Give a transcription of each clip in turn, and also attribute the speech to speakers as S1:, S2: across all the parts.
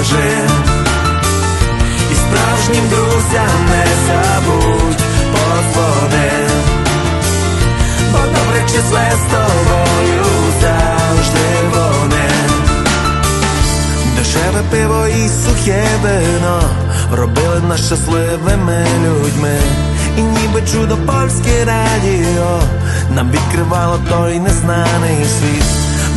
S1: Розкажи. І справжнім друзям не забудь подзвони. Бо добре числе з тобою завжди вони. Дешеве пиво і сухе вино робили нас щасливими людьми. І ніби чудо польське радіо нам відкривало той незнаний світ.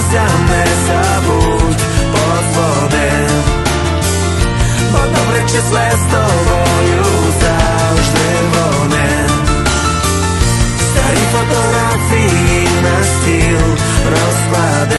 S1: Справжнім не забудь позвони, Бо добре числе з